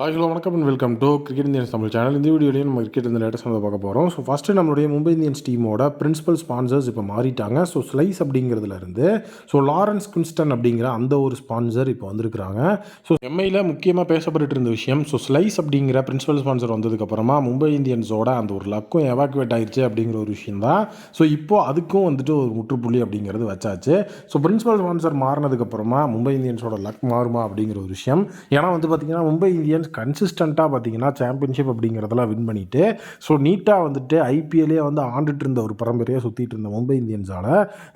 Hi hello வணக்கம் and welcome to cricket Indians Tamil channel இந்த வீடியோலையும் நம்ம கிரிக்கெட் இந்த லேட்டஸ்ட் வந்து பார்க்க போகிறோம் ஸோ ஃபஸ்ட்டு நம்மளுடைய மும்பை இந்தியன்ஸ் டீமோட பிரின்சிபல் ஸ்பான்சர்ஸ் இப்போ மாறிட்டாங்க. ஸோ ஸ்லைஸ் அப்படிங்கிறதுலேருந்து ஸோ லாரன்ஸ் குன்ஸ்டன் அப்படிங்கிற அந்த ஒரு ஸ்பான்சர் இப்போ வந்திருக்கிறாங்க. ஸோ எம்ஐயில் முக்கியமாக பேசப்பட்டு இருந்த விஷயம் ஸோ ஸ்லைஸ் அப்படிங்கிற பிரின்சிபல் ஸ்பான்சர் வந்ததுக்கப்புறமா மும்பை இந்தியன்ஸோட அந்த ஒரு லக்கும் எவாக்குவேட் ஆயிடுச்சு அப்படிங்கிற ஒரு விஷயம் தான். ஸோ இப்போ அதுக்கும் வந்துட்டு ஒரு முற்றுப்புள்ளி அப்படிங்கிறது வச்சாச்சு. ஸோ பிரின்சிபல் ஸ்பான்சர் மாறினதுக்கப்புறமா மும்பை இந்தியன்ஸோட லக் மாறுமா அப்படிங்கிற ஒரு விஷயம். ஏன்னா வந்து பார்த்திங்கன்னா மும்பை இந்தியன்ஸ் கன்சிஸ்டண்ட்டாக பார்த்தீங்கன்னா சாம்பியன்ஷிப் அப்படிங்கிறதெல்லாம் வின் பண்ணிட்டு ஸோ நீட்டாக வந்துட்டு ஐபிஎல்லே வந்து ஆண்டுட்டு இருந்த ஒரு பரம்பரையாக சுற்றிட்டு இருந்த மும்பை இந்தியன்ஸால்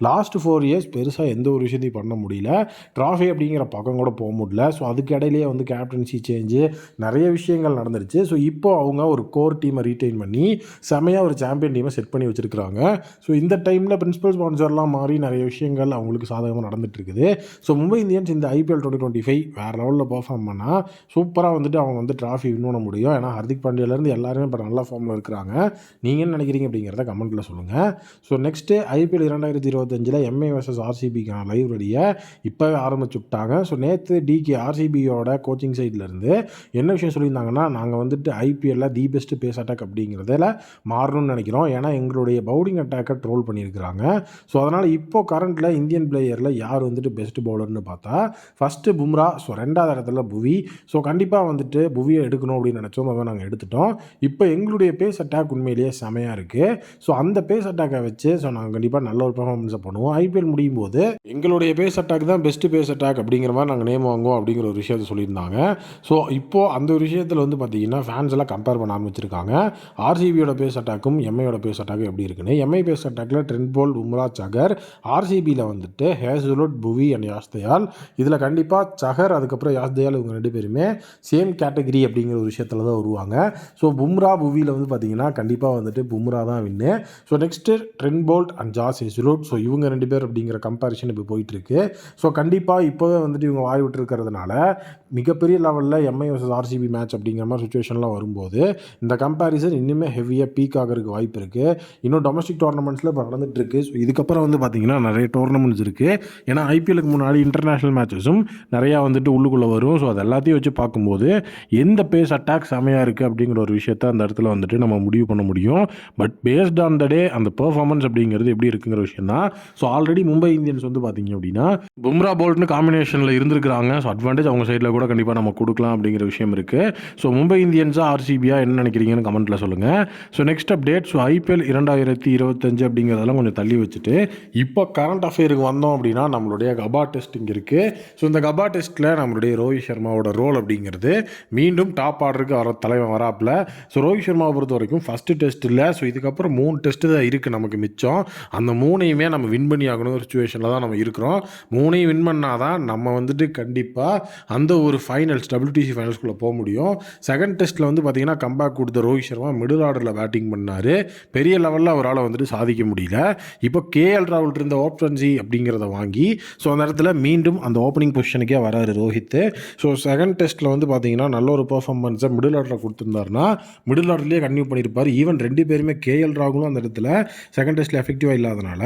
லாஸ்ட் ஃபோர் இயர்ஸ் பெருசாக எந்த ஒரு விஷயத்தையும் பண்ண முடியல. ட்ராஃபி அப்படிங்கிற பக்கம் கூட போக முடியல. ஸோ அதுக்கு இடையிலேயே வந்து கேப்டன்சி சேஞ்சு நிறைய விஷயங்கள் நடந்துருச்சு. ஸோ இப்போ அவங்க ஒரு கோர் டீமை ரீட்டைன் பண்ணி செமையாக ஒரு சாம்பியன் டீமை செட் பண்ணி வச்சுருக்காங்க ஸோ இந்த டைமில் பிரின்சிபல் ஸ்பான்சர்லாம் மாறி நிறைய விஷயங்கள் அவங்களுக்கு சாதகமாக நடந்துட்டு இருக்குது. ஸோ மும்பை இந்தியன்ஸ் இந்த ஐபிஎல் டுவெண்ட்டி டுவெண்ட்டி ஃபைவ் வேறு லெவலில் பர்ஃபார்ம் பண்ணால் சூப்பராக வந்துட்டு அவங்க வந்து ட்ராஃபி வின் பண்ண முடியும். ஏன்னா ஹர்திக் பாண்டியாலேருந்து எல்லாருமே இப்போ நல்ல ஃபார்மில் இருக்கிறாங்க. நீங்கள் என்ன நினைக்கிறீங்க அப்படிங்கிறத கமெண்ட்டில் சொல்லுங்கள் ஸோ நெக்ஸ்ட்டு ஐபிஎல் இரண்டாயிரத்தி இருபத்தஞ்சில் எம்ஏ வர்சஸ் ஆர்சிபிக்கான லைவ் ரெடியை இப்போவே ஆரம்பிச்சு விட்டாங்க. ஸோ நேற்று டிகே ஆர்சிபியோட கோச்சிங் சைட்லேருந்து என்ன விஷயம் சொல்லியிருந்தாங்கன்னா நாங்கள் வந்துட்டு ஐபிஎல்லில் தி பெஸ்ட் பேஸ் அட்டாக் அப்படிங்கிறதில் மாறணும்னு நினைக்கிறோம். ஏன்னா எங்களுடைய பவுலிங் அட்டாக்கை ட்ரோல் பண்ணியிருக்கிறாங்க. ஸோ அதனால் இப்போ கரண்ட்டில் இந்தியன் பிளேயரில் யார் வந்துட்டு பெஸ்ட் பவுலர்னு பார்த்தா ஃபஸ்ட்டு பும்ரா ஸோ ரெண்டாவது இடத்துல புவி. ஸோ கண்டிப்பாக வந்துட்டு புவியை எடுக்கணும் அப்படின்னு நினச்சோம் அதை நாங்கள் எடுத்துட்டோம். இப்போ எங்களுடைய பேஸ் அட்டாக் உண்மையிலேயே செமையாக இருக்குது ஸோ அந்த பேஸ் அட்டாக்கை வச்சு ஸோ நாங்கள் கண்டிப்பாக நல்ல ஒரு பர்ஃபார்மன்ஸை பண்ணுவோம். ஐபிஎல் முடியும் போது எங்களுடைய பேஸ் அட்டாக் தான் பெஸ்ட்டு பேஸ் அட்டாக் அப்படிங்கிற மாதிரி நாங்கள் நேம் வாங்குவோம் அப்படிங்கிற ஒரு விஷயத்தை சொல்லியிருந்தாங்க. ஸோ இப்போது அந்த ஒரு விஷயத்தில் வந்து பார்த்தீங்கன்னா ஃபேன்ஸ் எல்லாம் கம்பேர் பண்ண ஆரம்பிச்சிருக்காங்க ஆர்சிபியோட பேஸ் அட்டாக்கும் எம்ஐயோட பேஸ் அட்டாக்கும் எப்படி இருக்குன்னு. எம்ஐ பேஸ் அட்டாக்கில் ட்ரெண்ட் போல் உம்ரா சகர் ஆர்சிபியில் வந்துட்டு ஹேசுலுட் புவி அண்ட் யாஸ்தயால் இதில் கண்டிப்பாக சகர் அதுக்கப்புறம் யாஸ்தயால் இவங்க ரெண்டு பேருமே சேம் கேட்டகரி அப்படிங்கிற ஒரு விஷயத்தில் தான் வருவாங்க. ஸோ பும்ரா புவியில் வந்து பார்த்தீங்கன்னா கண்டிப்பாக வந்துட்டு பும்ரா தான் win so next Trent Boult and Josh Hazlewood so இவங்க ரெண்டு பேர் அப்படிங்கிற கம்பேரிஷன் இப்போ போயிட்டுருக்கு. ஸோ கண்டிப்பாக இப்போவே வந்துட்டு இவங்க வாய் விட்டுருக்கிறதுனால மிகப்பெரிய லெவலில் எம்ஐ வர்சஸ் ஆர்சிபி மேட்ச் அப்படிங்கிற மாதிரி சுச்சுவேஷன்லாம் வரும்போது இந்த கம்பேரிசன் இன்னுமே ஹெவியாக பீக் ஆகிறதுக்கு வாய்ப்பு இருக்குது இன்னும் டொமஸ்டிக் டோர்னமெண்ட்ஸில் இப்போ நடந்துகிட்ருக்கு ஸோ இதுக்கப்புறம் வந்து பார்த்திங்கன்னா நிறைய டோர்னமெண்ட்ஸ் இருக்குது ஏன்னா ஐபிஎலுக்கு முன்னாடி இன்டர்நேஷ்னல் மேட்சஸும் நிறையா வந்துட்டு உள்ளுக்குள்ளே வரும். ஸோ அது எல்லாத்தையும் வச்சு பார்க்கும்போது எந்த பேஸ் அட்டாக் செமையாக இருக்குது அப்படிங்கிற ஒரு விஷயத்த அந்த இடத்துல வந்துட்டு நம்ம முடிவு பண்ண முடியும். But based on the day அந்த பெர்ஃபார்மன்ஸ் அப்படிங்கிறது எப்படி இருக்குங்கிற விஷயம் தான் ஸோ ஆல்ரெடி மும்பை இந்தியன்ஸ் வந்து பார்த்தீங்க அப்படின்னா பும்ரா போல்ட்னு காம்பினேஷனில் இருந்திருக்கிறாங்க. ஸோ அட்வான்டேஜ் அவங்க சைடில் கூட கண்டிப்பாக நம்ம கொடுக்கலாம் அப்படிங்கிற விஷயம் இருக்குது ஸோ மும்பை இந்தியன்ஸாக ஆர்சிபியா என்ன நினைக்கிறீங்கன்னு கமெண்ட்டில் சொல்லுங்கள் so next update so IPL இரண்டாயிரத்தி இருபத்தஞ்சு அப்படிங்கிறதெல்லாம் கொஞ்சம் தள்ளி வச்சுட்டு இப்போ கரண்ட் அஃபேருக்கு வந்தோம் அப்படின்னா நம்மளுடைய கபா டெஸ்ட் இங்கே இருக்குது ஸோ இந்த கபா டெஸ்ட்டில் நம்மளுடைய ரோஹித் சர்மாவோட ரோல் அப்படிங்கிறது மீண்டும் டாப் ஆர்டருக்கு வர தலைவன் வராப்பில். ஸோ ரோஹித் சர்மாவை பொறுத்த வரைக்கும் ஃபஸ்ட்டு டெஸ்ட் இல்லை. ஸோ இதுக்கப்புறம் மூணு டெஸ்ட்டு தான் இருக்குது நமக்கு மிச்சம். அந்த மூணையுமே நம்ம வின் பண்ணி ஆகணும் சுச்சுவேஷனில் தான் நம்ம இருக்கிறோம். மூணையும் வின் பண்ணால் தான் நம்ம வந்துட்டு கண்டிப்பாக அந்த ஒரு ஃபைனல்ஸ் டபிள்யூடிசி ஃபைனல்ஸ்குள்ளே போக முடியும். செகண்ட் டெஸ்ட்டில் வந்து பார்த்திங்கன்னா கம்பேக் கொடுத்த Rohit Sharma middle order batting பண்ணார். பெரிய லெவலில் அவரால் வந்துட்டு சாதிக்க முடியல. இப்போ கேஎல் ராகுல் இருந்த ஓப்டன்சி அப்படிங்கிறத வாங்கி ஸோ அந்த இடத்துல மீண்டும் அந்த ஓப்பனிங் பொசிஷனுக்கே வராரு ரோஹித். ஸோ செகண்ட் டெஸ்ட்டில் வந்து பார்த்தீங்கன்னா நல்ல ஒரு பர்ஃபார்மன்ஸை மிடில் ஆர்டரில் கொடுத்துருந்தாருன்னா மிடில் ஆர்டர்லேயே கன்டினியூ பண்ணியிருப்பார் ஈவன் ரெண்டு பேருமே கேஎல் ராகுலும் அந்த இடத்துல செகண்ட் டெஸ்ட்டில் எஃபெக்டிவாக இல்லாதனால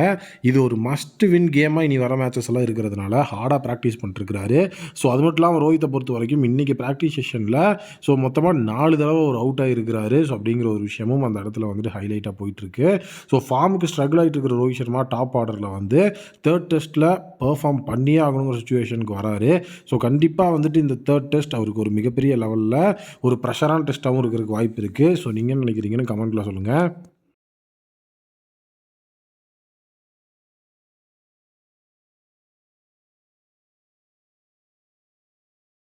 இது ஒரு மஸ்ட் வின் கேமாக இனி வர மேட்சஸ் எல்லாம் இருக்கிறதுனால ஹார்டாக ப்ராக்டிஸ் பண்ணிருக்கிறாரு. ஸோ அது மட்டும் இல்லாமல் ரோஹித்தை பொறுத்த வரைக்கும் இன்றைக்கி ப்ராக்டிஸ் செஷனில் ஸோ மொத்தமாக நாலு தடவை ஒரு அவுட் ஆகிருக்கிறாரு ஸோ அப்படிங்கிற ஒரு விஷயமும் அந்த இடத்துல வந்துட்டு ஹைலைட்டாக போயிட்டுருக்கு. ஸோ ஃபார்முக்கு ஸ்ட்ரகிள் ஆகிட்டு இருக்கிற ரோஹித் சர்மா டாப் ஆர்டரில் வந்து தேர்ட் டெஸ்ட்டில் பெர்ஃபார்ம் பண்ணியே ஆகணுங்கிற சுச்சுவேஷனுக்கு வராரு. ஸோ கண்டிப்பாக வந்துட்டு இந்த தேர்ட் டெஸ்ட் அவருக்கு ஒரு மிகப்பெரிய லெவலில் ஒரு ப்ரெஷரான டெஸ்ட்டாகவும் இருக்கிறதுக்கு வாய்ப்பு இருக்குது ஸோ நீங்கள் நினைக்கிறீங்கன்னு கமெண்ட்டில் சொல்லுங்கள்